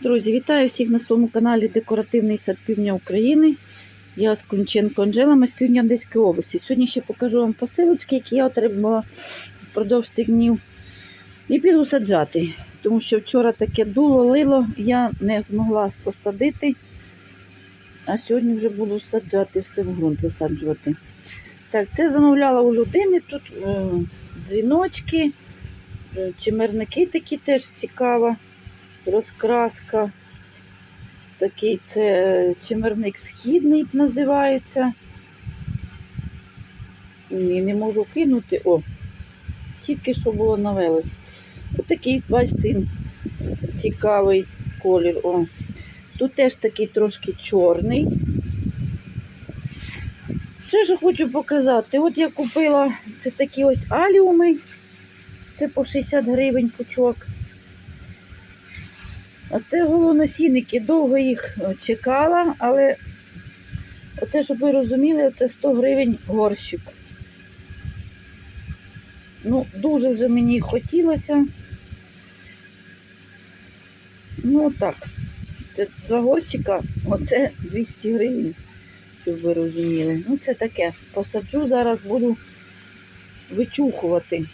Друзі, вітаю всіх на своєму каналі Декоративний сад Півдня України. Я Скунченко Анжела, ми з півдня Одеської області. Сьогодні ще покажу вам посилочки, які я отримала впродовж цих днів. І піду саджати, тому що вчора таке дуло, лило, я не змогла посадити, а сьогодні вже буду саджати все в ґрунт висаджувати. Так, це замовляла у людини тут е, дзвіночки, е, чимерники такі теж цікаво розкраска. Такий це е, чимерник східний називається. Ні, не можу кинути. О, тільки що було навелось. Отакий, бачите, цікавий колір. О. Тут теж такий трошки чорний. Ще ж хочу показати. От я купила це такі ось аліуми. Це по 60 гривень пучок. А це голоносінники, довго їх е, чекала, але оце, щоб ви розуміли, це 100 гривень горщик. Ну, дуже вже мені хотілося. Ну так, це два горщика, оце 200 гривень, щоб ви розуміли. Ну, це таке. Посаджу, зараз буду вичухувати.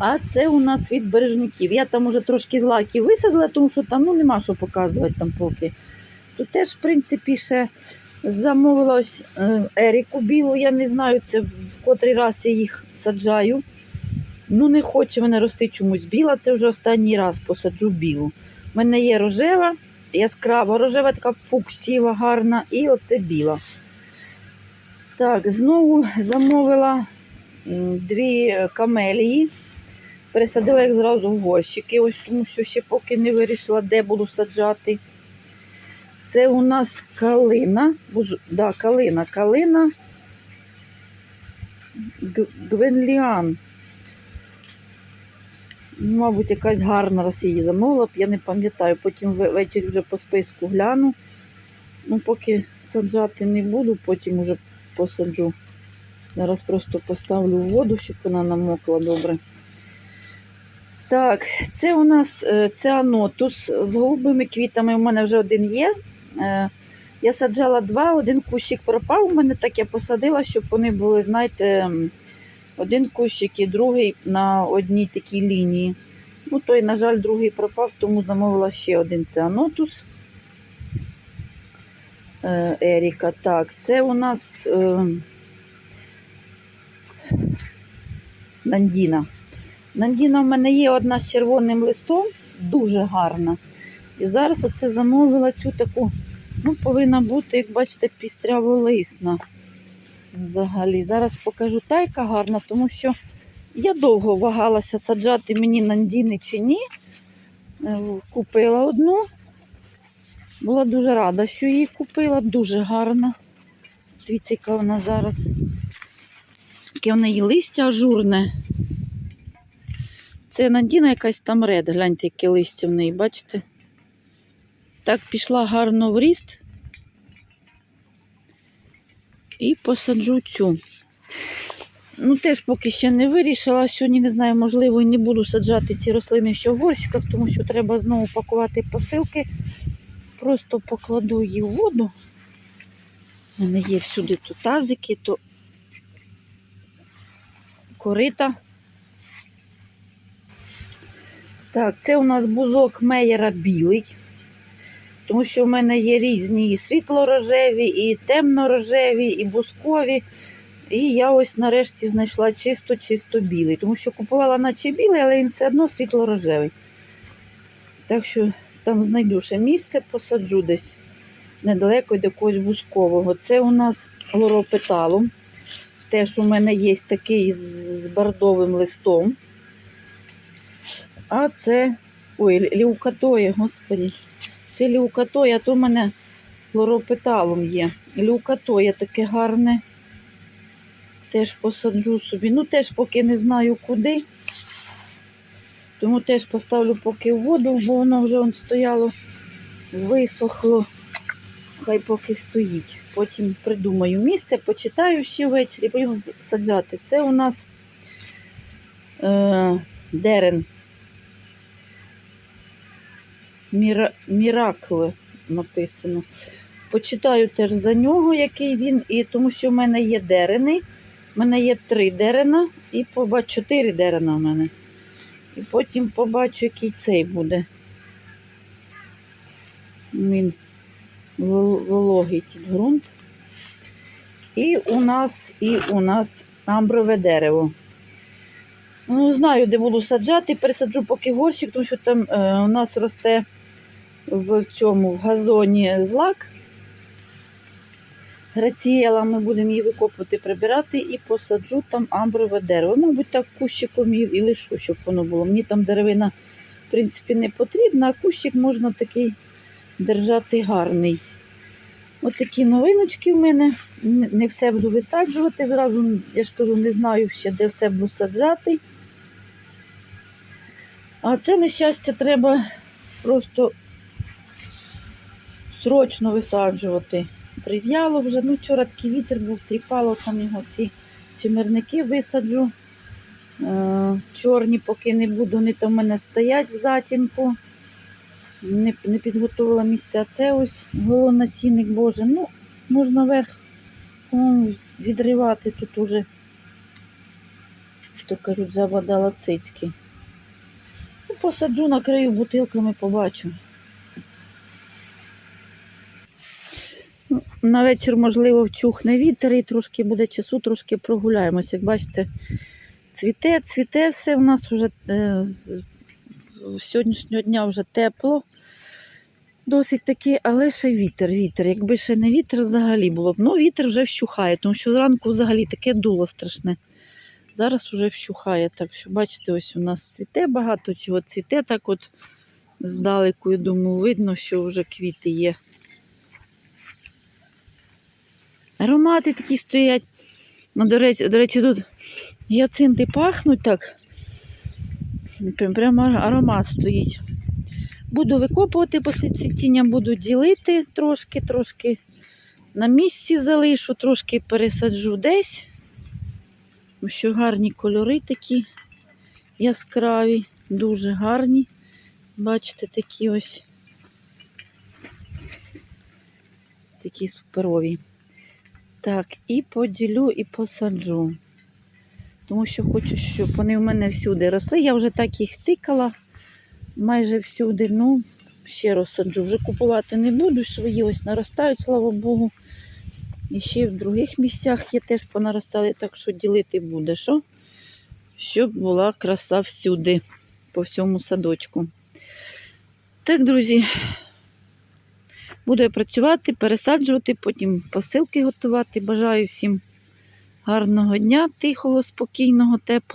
А це у нас від бережників. Я там уже трошки злаків висадила, тому що там ну, нема що показувати там поки. Тут теж, в принципі, ще замовила ось е, Еріку білу. Я не знаю, це в котрий раз я їх саджаю. Ну, не хоче мене рости чомусь біла, це вже останній раз посаджу білу. У мене є рожева, яскрава, рожева така фуксіва, гарна, і оце біла. Так, знову замовила дві камелії. Пересадила їх зразу в горщики, ось тому що ще поки не вирішила, де буду саджати. Це у нас калина. Да, калина, калина Гвенліан. Ну, Мабуть, якась гарна раз її замовила б, я не пам'ятаю. Потім ввечері вже по списку гляну. Ну, поки саджати не буду, потім вже посаджу. Зараз просто поставлю в воду, щоб вона намокла добре. Так, це у нас е, цианотус з голубими квітами. У мене вже один є. Е, Я саджала два, один кущик пропав. У мене так я посадила, щоб вони були, знаєте, один кущик і другий на одній такій лінії. Ну, той, на жаль, другий пропав, тому замовила ще один цианотус. Е, Еріка. Так, це у нас е, Нандіна. Нандіна в мене є одна з червоним листом, дуже гарна. І зараз оце замовила цю таку, ну, повинна бути, як бачите, пістряволисна. Взагалі. Зараз покажу та, яка гарна, тому що я довго вагалася саджати мені нандіни чи ні. Е, Купила одну. Була дуже рада, що її купила, дуже гарна. Дивіться, яка вона зараз. Яке в неї листя ажурне. Це Надіна якась там ред. Гляньте, яке листя в неї, бачите? Так пішла гарно в ріст. І посаджу цю. Ну, теж поки ще не вирішила. Сьогодні, не знаю, можливо, і не буду саджати ці рослини ще в горщиках, тому що треба знову пакувати посилки. Просто покладу її в воду. У мене є всюди то тазики, то корита. Так, це у нас бузок меєра білий, тому що в мене є різні і світло-рожеві, і темно-рожеві, і бузкові. І я ось нарешті знайшла чисто-чисто білий, тому що купувала наче білий, але він все одно світло-рожевий. Так що там знайду ще місце, посаджу десь недалеко до якогось бузкового. Це у нас лоропеталум. Теж у мене є такий з бордовим листом. А це. Ой, ліукатоє, господі. Це ліукатоє, а то в мене лоропеталум є. Ліукатоє таке гарне. Теж посаджу собі. Ну, теж поки не знаю куди. Тому теж поставлю поки в воду, бо воно вже он стояло, висохло. Хай поки стоїть. Потім придумаю місце, почитаю ще ввечері, потім саджати. Це у нас е, дерен. Міра... Міракл написано. Почитаю теж за нього, який він, і тому що в мене є дерени. У мене є три дерена і побачу чотири дерена в мене. І потім побачу, який цей буде. Він вологий тут ґрунт. І у нас, і у нас амброве дерево. Ну, знаю, де буду саджати, пересаджу поки горщик, тому що там е, у нас росте в цьому в газоні злак. Грацієла ми будемо її викопувати, прибирати і посаджу там амброве дерево. Мабуть, так кущиком і, і лишу, щоб воно було. Мені там деревина, в принципі, не потрібна, а кущик можна такий держати гарний. Ось такі новиночки в мене. Не все буду висаджувати зразу. Я ж кажу, не знаю ще, де все буду саджати. А це нещастя треба просто срочно висаджувати. Прив'яло вже, ну вчора такий вітер був, тріпало там його ці чимирники висаджу. Е, чорні поки не буду, вони там в мене стоять в затінку. Не, не підготувала місця. Це ось голонасінник Боже. Ну, можна верх відривати тут уже, то кажуть, завадала цицьки. Ну, посаджу, накрию бутилками, побачу. На вечір, можливо, вчухне вітер і трошки буде часу, трошки прогуляємось. Як бачите, цвіте, цвіте все у нас вже е, сьогоднішнього дня вже тепло. Досить таки, але ще вітер, вітер. Якби ще не вітер, взагалі було б. Ну, вітер вже вщухає, тому що зранку взагалі таке дуло страшне. Зараз вже вщухає. Так що, бачите, ось у нас цвіте багато чого цвіте. Так от здалеку, я думаю, видно, що вже квіти є. Аромати такі стоять. Ну, до речі, до речі, тут гіацинти пахнуть так. Прям, прямо аромат стоїть. Буду викопувати після цвітіння, буду ділити трошки, трошки на місці залишу, трошки пересаджу десь. Тому що гарні кольори такі яскраві, дуже гарні. Бачите, такі ось такі суперові. Так, і поділю, і посаджу. Тому що хочу, щоб вони в мене всюди росли. Я вже так їх тикала майже всюди. Ну, ще розсаджу. Вже купувати не буду. Свої ось наростають, слава Богу. І ще в других місцях є теж понаростали, так що ділити буде. Що? Щоб була краса всюди, по всьому садочку. Так, друзі, буду я працювати, пересаджувати, потім посилки готувати. Бажаю всім гарного дня, тихого, спокійного, теплого.